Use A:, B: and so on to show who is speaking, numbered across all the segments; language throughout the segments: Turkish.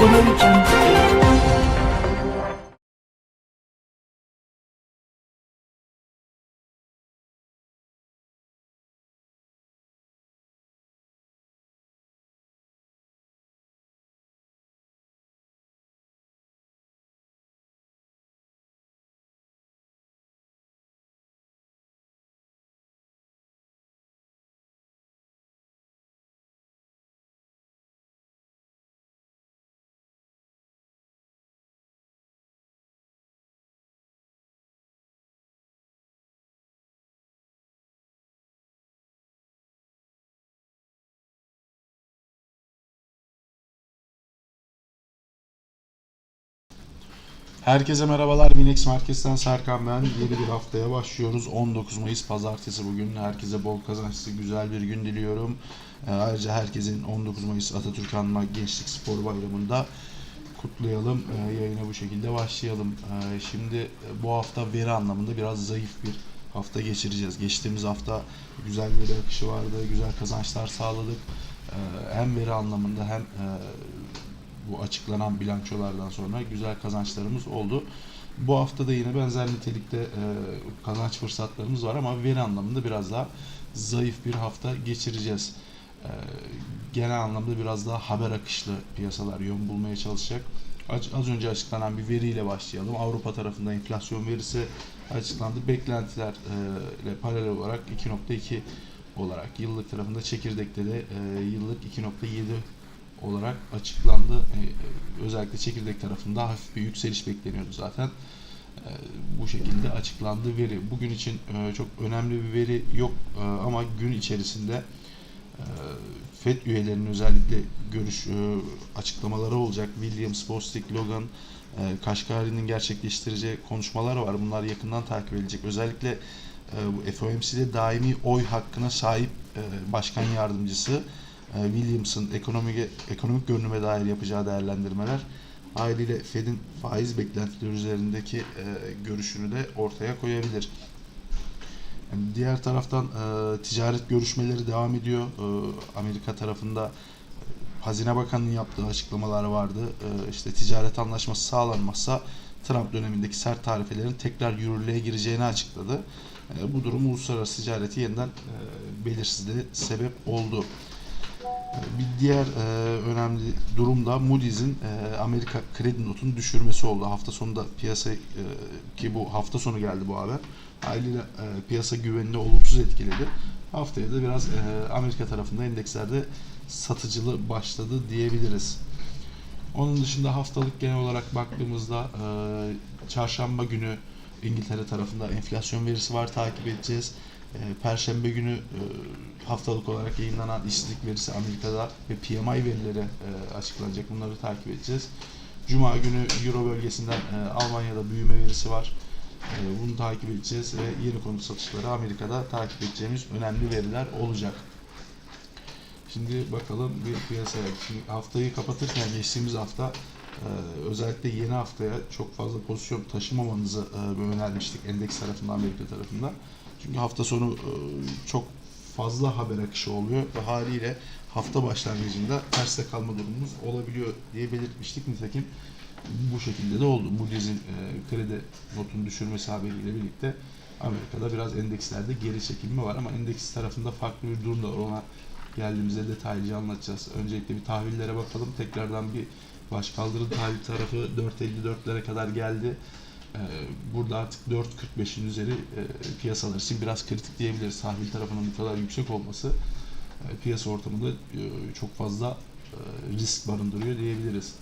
A: 我们正在。
B: Herkese merhabalar. Minex Merkez'den Serkan ben. Yeni bir haftaya başlıyoruz. 19 Mayıs Pazartesi bugün. Herkese bol kazançlı, güzel bir gün diliyorum. Ee, ayrıca herkesin 19 Mayıs Atatürk Anma Gençlik Spor Bayramı'nda kutlayalım. Ee, yayına bu şekilde başlayalım. Ee, şimdi bu hafta veri anlamında biraz zayıf bir hafta geçireceğiz. Geçtiğimiz hafta güzel veri akışı vardı, güzel kazançlar sağladık. Hem veri anlamında hem e, bu açıklanan bilançolardan sonra güzel kazançlarımız oldu. Bu hafta da yine benzer nitelikte e, kazanç fırsatlarımız var ama veri anlamında biraz daha zayıf bir hafta geçireceğiz. E, genel anlamda biraz daha haber akışlı piyasalar yön bulmaya çalışacak. Az, az önce açıklanan bir veriyle başlayalım. Avrupa tarafında enflasyon verisi açıklandı. Beklentilerle paralel olarak 2.2 olarak yıllık tarafında çekirdekte de e, yıllık 2.7 olarak açıklandı. E, e, özellikle çekirdek tarafında hafif bir yükseliş bekleniyordu zaten. E, bu şekilde açıklandı veri. Bugün için çok önemli bir veri yok ama gün içerisinde e, FED üyelerinin özellikle görüş açıklamaları olacak. Williams, Bostic, Logan, e, Kaşgari'nin gerçekleştireceği konuşmalar var. Bunlar yakından takip edilecek. Özellikle bu FOMC'de daimi oy hakkına sahip başkan yardımcısı Williams'ın ekonomik ekonomik görünüme dair yapacağı değerlendirmeler haliyle Fed'in faiz beklentileri üzerindeki e, görüşünü de ortaya koyabilir. Yani diğer taraftan e, ticaret görüşmeleri devam ediyor. E, Amerika tarafında e, Hazine Bakanı'nın yaptığı açıklamalar vardı. E, işte ticaret anlaşması sağlanmazsa Trump dönemindeki sert tarifelerin tekrar yürürlüğe gireceğini açıkladı. E, bu durum uluslararası ticareti yeniden e, belirsizliğe sebep oldu. Bir diğer e, önemli durum da Moody's'in e, Amerika kredi notunu düşürmesi oldu. Hafta sonunda piyasa e, ki bu hafta sonu geldi bu haber. Haliyle e, piyasa güvenini olumsuz etkiledi. Haftaya da biraz e, Amerika tarafında endekslerde satıcılı başladı diyebiliriz. Onun dışında haftalık genel olarak baktığımızda e, çarşamba günü İngiltere tarafında enflasyon verisi var takip edeceğiz. E, Perşembe günü e, haftalık olarak yayınlanan işsizlik verisi Amerika'da ve PMI verileri e, açıklanacak. Bunları takip edeceğiz. Cuma günü Euro bölgesinden e, Almanya'da büyüme verisi var. Bunu takip edeceğiz ve yeni konut satışları Amerika'da takip edeceğimiz önemli veriler olacak. Şimdi bakalım bir piyasaya. Şimdi haftayı kapatırken geçtiğimiz hafta özellikle yeni haftaya çok fazla pozisyon taşımamanızı önermiştik endeks tarafında Amerika tarafında. Çünkü hafta sonu e, çok fazla haber akışı oluyor ve haliyle hafta başlangıcında terste kalma durumumuz olabiliyor diye belirtmiştik. Nitekim bu şekilde de oldu. Moody's'in e, kredi notunu düşürmesi haberiyle birlikte Amerika'da biraz endekslerde geri çekilme var ama endeks tarafında farklı bir durum da var. Ona geldiğimizde detaylıca anlatacağız. Öncelikle bir tahvillere bakalım. Tekrardan bir baş kaldırı tahvil tarafı 4.54'lere kadar geldi. Ee, Burada artık 4.45'in üzeri e, piyasalar için biraz kritik diyebiliriz. Tahvil tarafının bu kadar yüksek olması e, piyasa ortamında e, çok fazla risk barındırıyor diyebiliriz.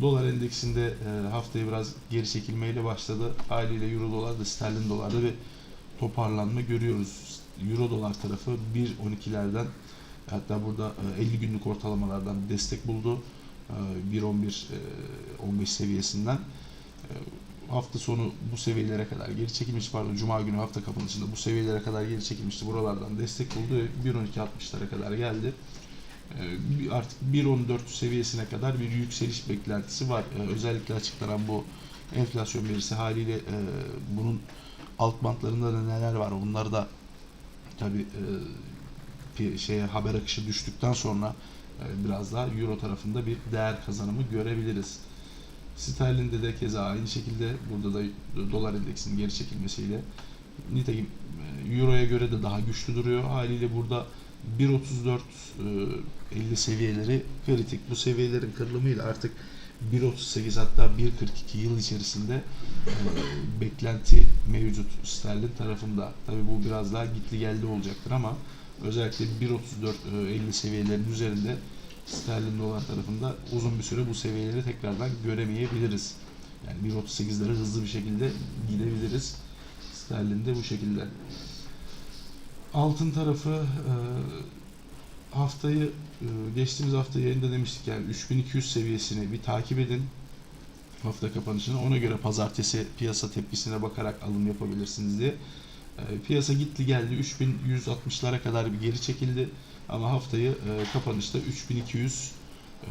B: Dolar endeksinde haftaya biraz geri çekilmeyle başladı. Haliyle Euro dolar da sterlin dolarda bir toparlanma görüyoruz. Euro dolar tarafı 1.12'lerden hatta burada e, 50 günlük ortalamalardan destek buldu. E, 1.11 e, 15 seviyesinden. E, hafta sonu bu seviyelere kadar geri çekilmiş pardon Cuma günü hafta kapanışında bu seviyelere kadar geri çekilmişti. Buralardan destek buldu ve 1.12.60'lara kadar geldi. Ee, Artık 1.14 seviyesine kadar bir yükseliş beklentisi var. Ee, Özellikle açıklanan bu enflasyon verisi haliyle e, bunun alt bantlarında da neler var bunları da tabi şeye haber akışı düştükten sonra e, biraz daha euro tarafında bir değer kazanımı görebiliriz. Sterlinde de keza aynı şekilde burada da dolar endeksinin geri çekilmesiyle nitekim e, euroya göre de daha güçlü duruyor. Haliyle burada 1.34 e, 50 seviyeleri kritik. Bu seviyelerin kırılımıyla artık 1.38 hatta 1.42 yıl içerisinde e, beklenti mevcut sterlin tarafında. Tabi bu biraz daha gitli geldi olacaktır ama özellikle 1.34 e, 50 seviyelerinin üzerinde sterlin dolar tarafında uzun bir süre bu seviyeleri tekrardan göremeyebiliriz. Yani 1.38'lere hızlı bir şekilde gidebiliriz. Sterlin de bu şekilde. Altın tarafı e, haftayı e, geçtiğimiz hafta yayında demiştik yani 3200 seviyesini bir takip edin hafta kapanışını ona göre pazartesi piyasa tepkisine bakarak alım yapabilirsiniz diye. E, Piyasa gitti geldi 3160'lara kadar bir geri çekildi ama haftayı e, kapanışta 3200 e,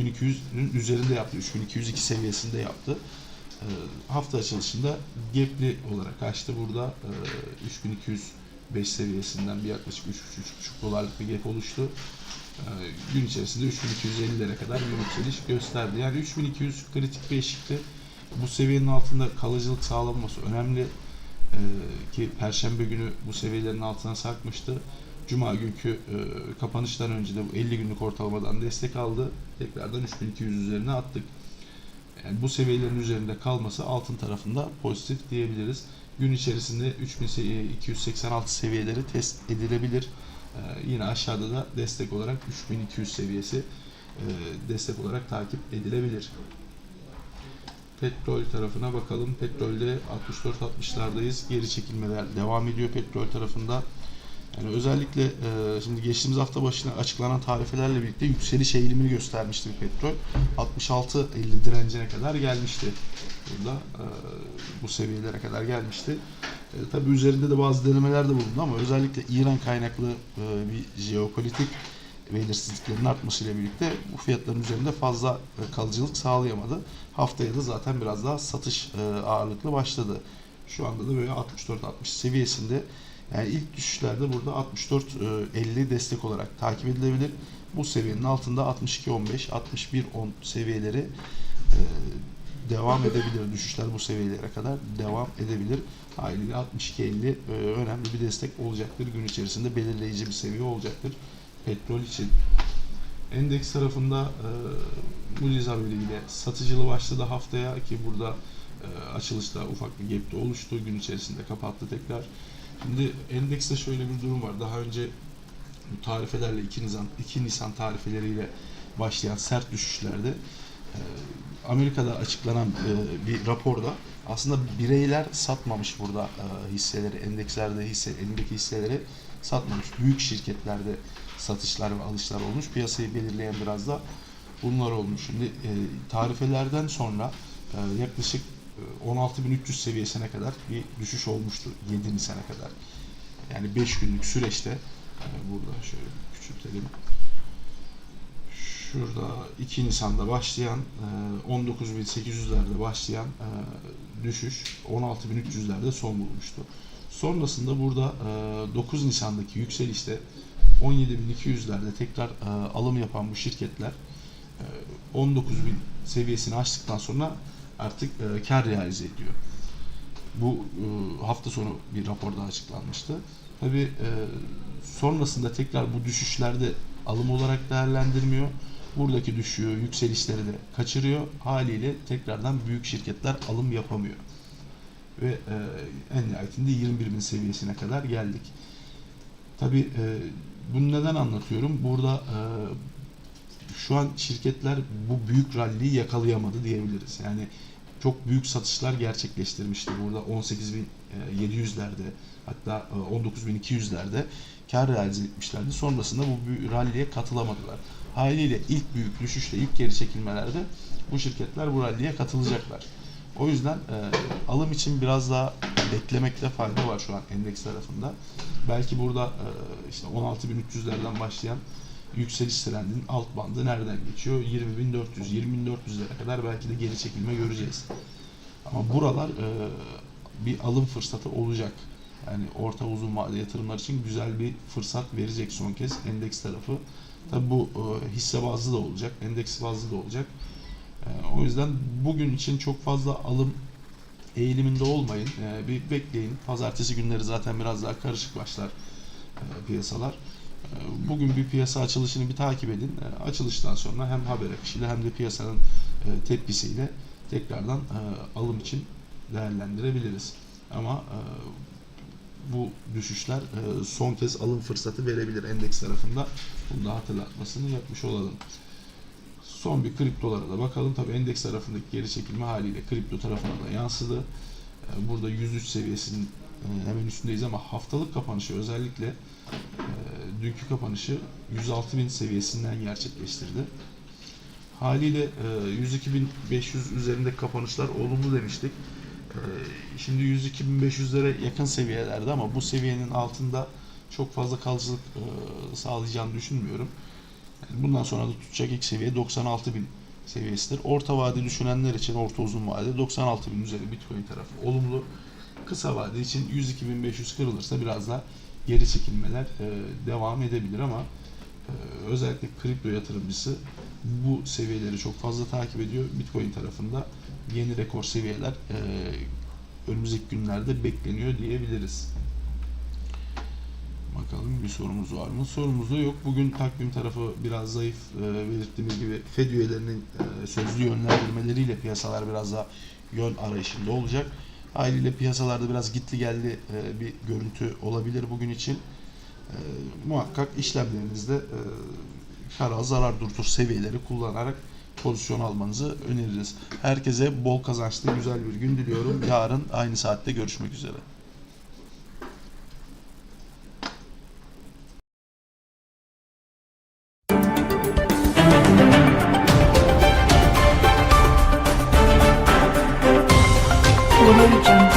B: 3200'ün üzerinde yaptı. 3202 seviyesinde yaptı. E, Hafta açılışında gapli olarak açtı burada. E, 3205 seviyesinden bir yaklaşık 3-3,5 dolarlık bir gap oluştu. E, Gün içerisinde 3250'lere kadar bir yükseliş gösterdi. Yani 3200 kritik bir eşikti. Bu seviyenin altında kalıcılık sağlanması önemli. E, Ki Perşembe günü bu seviyelerin altına sarkmıştı. Cuma günkü e, kapanıştan önce de bu 50 günlük ortalamadan destek aldı. Tekrardan 3200 üzerine attık. Yani bu seviyelerin üzerinde kalması altın tarafında pozitif diyebiliriz. Gün içerisinde 3286 seviyeleri test edilebilir. Ee, yine aşağıda da destek olarak 3200 seviyesi e, destek olarak takip edilebilir. Petrol tarafına bakalım. Petrolde 64-60'lardayız. Geri çekilmeler devam ediyor petrol tarafında. Yani özellikle e, şimdi geçtiğimiz hafta başına açıklanan tarifelerle birlikte yükseliş eğilimini göstermişti bir petrol. 66-50 direncine kadar gelmişti. Burada e, bu seviyelere kadar gelmişti. E, tabii üzerinde de bazı denemeler de bulundu ama özellikle İran kaynaklı e, bir jeopolitik belirsizliklerin artmasıyla birlikte bu fiyatların üzerinde fazla e, kalıcılık sağlayamadı. Haftaya da zaten biraz daha satış e, ağırlıklı başladı. Şu anda da böyle 64-60 seviyesinde yani ilk düşüşlerde burada 64-50 destek olarak takip edilebilir. Bu seviyenin altında 62-15, 61-10 seviyeleri e, devam edebilir. Düşüşler bu seviyelere kadar devam edebilir. Haliyle 62-50 e, önemli bir destek olacaktır. Gün içerisinde belirleyici bir seviye olacaktır petrol için. Endeks tarafında e, Moody's haberiyle satıcılı başladı haftaya ki burada e, açılışta ufak bir gap de oluştu. Gün içerisinde kapattı tekrar. Şimdi endekste şöyle bir durum var. Daha önce bu tarifelerle 2 Nisan, 2 Nisan tarifeleriyle başlayan sert düşüşlerde e, Amerika'da açıklanan e, bir raporda aslında bireyler satmamış burada e, hisseleri, endekslerde hisse, elindeki hisseleri satmamış. Büyük şirketlerde satışlar ve alışlar olmuş. Piyasayı belirleyen biraz da bunlar olmuş. Şimdi tarifelerden sonra yaklaşık 16.300 seviyesine kadar bir düşüş olmuştu 7 Nisan'a kadar. Yani 5 günlük süreçte e, burada şöyle küçültelim. Şurada 2 Nisan'da başlayan e, 19.800'lerde başlayan e, düşüş 16.300'lerde son bulmuştu. Sonrasında burada e, 9 Nisan'daki yükselişte 17.200'lerde tekrar e, alım yapan bu şirketler e, 19.000 seviyesini aştıktan sonra artık e, kar realize ediyor. Bu e, hafta sonu bir raporda açıklanmıştı. Tabi e, sonrasında tekrar bu düşüşlerde alım olarak değerlendirmiyor. Buradaki düşüyor, yükselişleri de kaçırıyor. Haliyle tekrardan büyük şirketler alım yapamıyor. Ve e, en nihayetinde 21 bin seviyesine kadar geldik. Tabi e, bunu neden anlatıyorum? Burada e, şu an şirketler bu büyük ralliyi yakalayamadı diyebiliriz. Yani çok büyük satışlar gerçekleştirmişti. Burada 18.700'lerde hatta e, 19.200'lerde kar realize etmişlerdi. Sonrasında bu ralliye katılamadılar. Haliyle ilk büyük düşüşte, ilk geri çekilmelerde bu şirketler bu ralliye katılacaklar. O yüzden e, alım için biraz daha beklemekte fayda var şu an endeks tarafında. Belki burada e, işte 16.300'lerden başlayan yükseliş trendinin alt bandı nereden geçiyor? 20.400, 20.400'lere kadar belki de geri çekilme göreceğiz. Ama buralar e, bir alım fırsatı olacak. Yani orta uzun vadeli yatırımlar için güzel bir fırsat verecek son kez endeks tarafı. Tabi bu e, hisse bazlı da olacak, endeks bazlı da olacak. E, o yüzden bugün için çok fazla alım eğiliminde olmayın. E, bir bekleyin. Pazartesi günleri zaten biraz daha karışık başlar e, piyasalar. Bugün bir piyasa açılışını bir takip edin. E, Açılıştan sonra hem haber akışıyla hem de piyasanın e, tepkisiyle tekrardan e, alım için değerlendirebiliriz. Ama bu düşüşler son kez alım fırsatı verebilir endeks tarafında. Bunu da hatırlatmasını yapmış olalım. Son bir kriptolara da bakalım. Tabii endeks tarafındaki geri çekilme haliyle kripto tarafına da yansıdı. Burada 103 seviyesinin hemen üstündeyiz ama haftalık kapanışı özellikle dünkü kapanışı 106.000 seviyesinden gerçekleştirdi. Haliyle e, 102.500 üzerindeki kapanışlar olumlu demiştik. E, Şimdi 102.500'lere yakın seviyelerde ama bu seviyenin altında çok fazla kalıcılık e, sağlayacağını düşünmüyorum. Bundan sonra da tutacak ilk seviye 96.000 seviyesidir. Orta vade düşünenler için orta uzun vade 96.000 üzeri Bitcoin tarafı olumlu. Kısa vade için 102.500 kırılırsa biraz daha geri çekilmeler e, devam edebilir ama e, özellikle kripto yatırımcısı bu seviyeleri çok fazla takip ediyor. Bitcoin tarafında yeni rekor seviyeler e, önümüzdeki günlerde bekleniyor diyebiliriz. Bakalım bir sorumuz var mı? Sorumuz da yok. Bugün takvim tarafı biraz zayıf. E, belirttiğimiz gibi Fed üyelerinin e, sözlü yönlendirmeleriyle piyasalar biraz daha yön arayışında olacak. Haliyle piyasalarda biraz gitli geldi e, bir görüntü olabilir bugün için. E, muhakkak işlemlerinizde e, kara zarar durtur seviyeleri kullanarak pozisyon almanızı öneririz. Herkese bol kazançlı güzel bir gün diliyorum. Yarın aynı saatte görüşmek üzere.
A: Jungle.